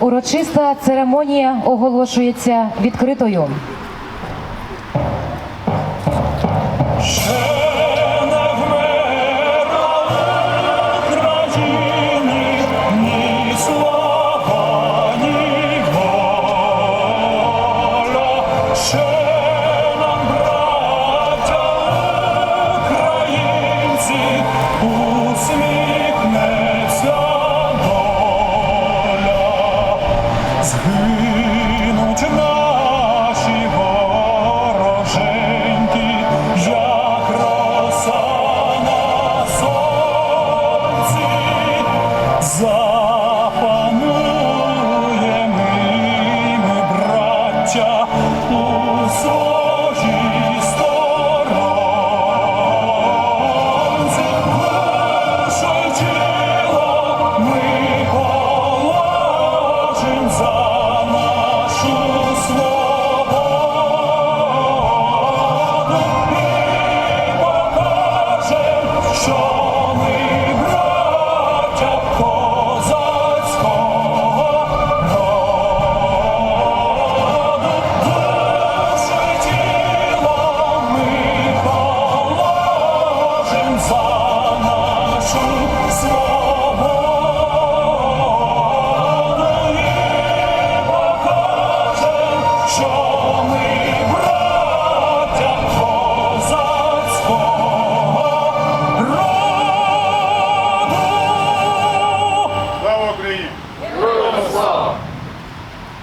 Урочиста церемонія оголошується відкритою. У своїй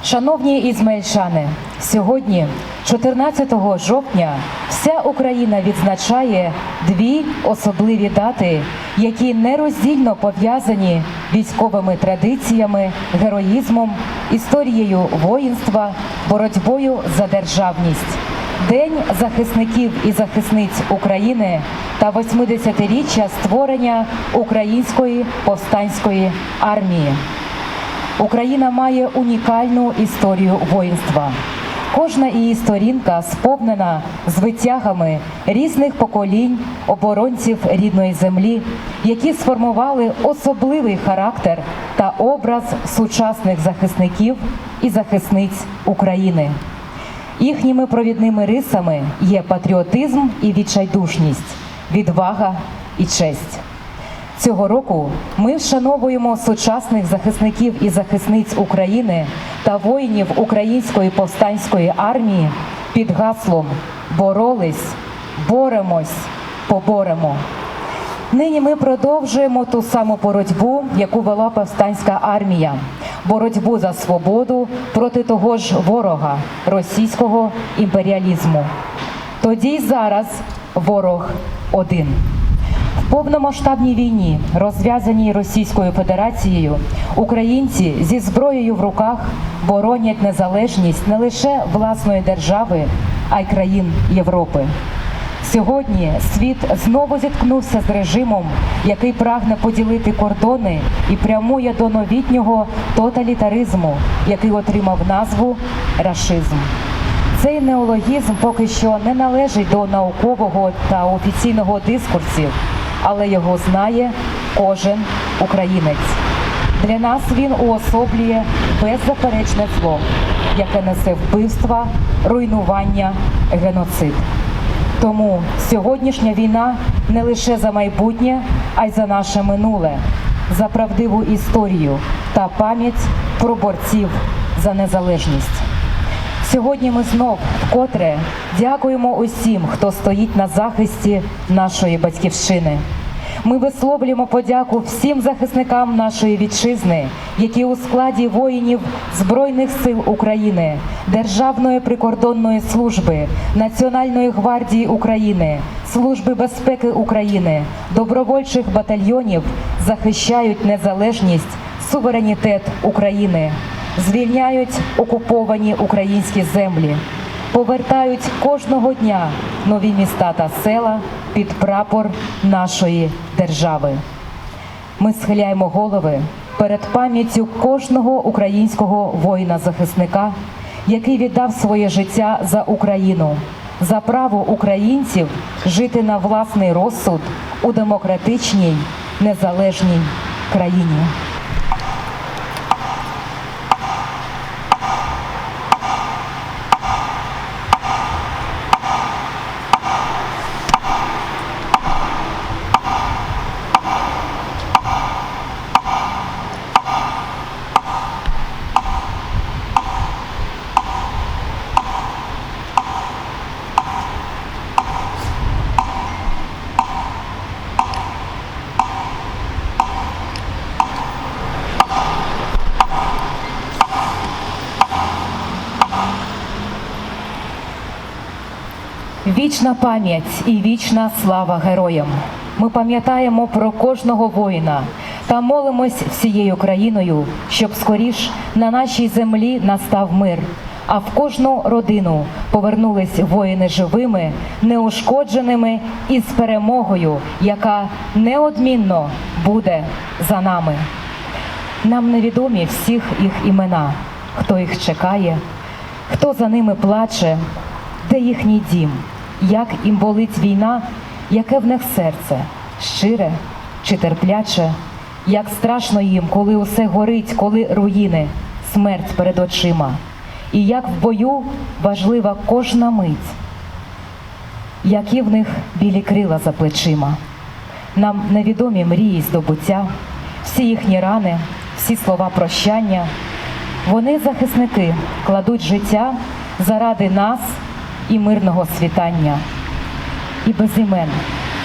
Шановні ізмаїльчани, сьогодні, 14 жовтня, вся Україна відзначає дві особливі дати, які нероздільно пов'язані військовими традиціями, героїзмом, історією воїнства, боротьбою за державність. День захисників і захисниць України та 80-річчя створення Української повстанської армії. Україна має унікальну історію воїнства. Кожна її сторінка сповнена звитягами різних поколінь оборонців рідної землі, які сформували особливий характер та образ сучасних захисників і захисниць України. Їхніми провідними рисами є патріотизм і відчайдушність, відвага і честь. Цього року ми вшановуємо сучасних захисників і захисниць України та воїнів Української повстанської армії під гаслом Боролись, боремось, поборемо. Нині ми продовжуємо ту саму боротьбу, яку вела повстанська армія, боротьбу за свободу проти того ж ворога російського імперіалізму. Тоді й зараз ворог один. Повномасштабній війні, розв'язаній Російською Федерацією, українці зі зброєю в руках боронять незалежність не лише власної держави, а й країн Європи. Сьогодні світ знову зіткнувся з режимом, який прагне поділити кордони і прямує до новітнього тоталітаризму, який отримав назву рашизм. Цей неологізм поки що не належить до наукового та офіційного дискурсів, але його знає кожен українець. Для нас він уособлює беззаперечне зло, яке несе вбивства, руйнування, геноцид. Тому сьогоднішня війна не лише за майбутнє, а й за наше минуле, за правдиву історію та пам'ять про борців за незалежність. Сьогодні ми знов вкотре дякуємо усім, хто стоїть на захисті нашої батьківщини. Ми висловлюємо подяку всім захисникам нашої вітчизни, які у складі воїнів Збройних сил України, Державної прикордонної служби, Національної гвардії України, Служби безпеки України, добровольчих батальйонів захищають незалежність, суверенітет України, звільняють окуповані українські землі повертають кожного дня нові міста та села під прапор нашої держави. Ми схиляємо голови перед пам'яттю кожного українського воїна-захисника, який віддав своє життя за Україну, за право українців жити на власний розсуд у демократичній незалежній країні. Вічна пам'ять і вічна слава героям. Ми пам'ятаємо про кожного воїна та молимось всією країною, щоб скоріш на нашій землі настав мир, а в кожну родину повернулись воїни живими, неушкодженими і з перемогою, яка неодмінно буде за нами. Нам невідомі всіх їх імена, хто їх чекає, хто за ними плаче, де їхній дім, як їм болить війна, яке в них серце, щире чи терпляче, як страшно їм, коли усе горить, коли руїни, смерть перед очима, і як в бою важлива кожна мить, які в них білі крила за плечима. Нам невідомі мрії здобуття, всі їхні рани, всі слова прощання. Вони захисники кладуть життя заради нас і мирного світання. І без імен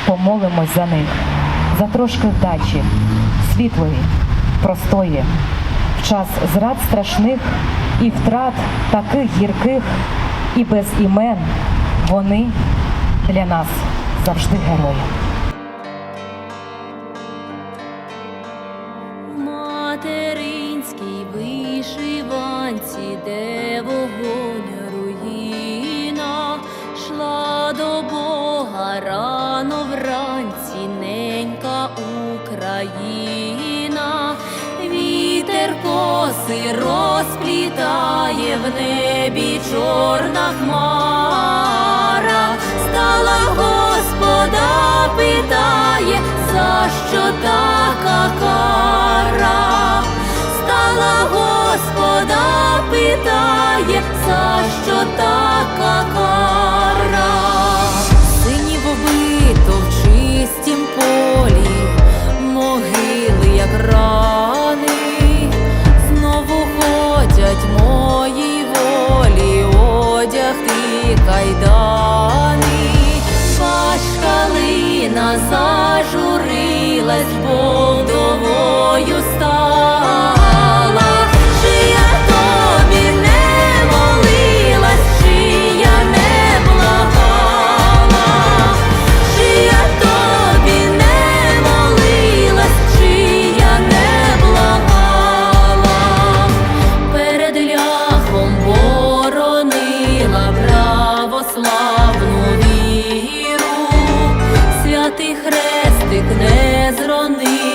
помолимось за них, за трошки вдачі, світлої, простої, в час зрад страшних і втрат таких гірких, і без імен вони для нас завжди герої. В небі чорна хмара, стала Господа, питає, за що така кара? Стала Господа, питає, за що така кара? Кайдани, Пашкалина калина зажурилась, бо вдовою хрестик не зронив.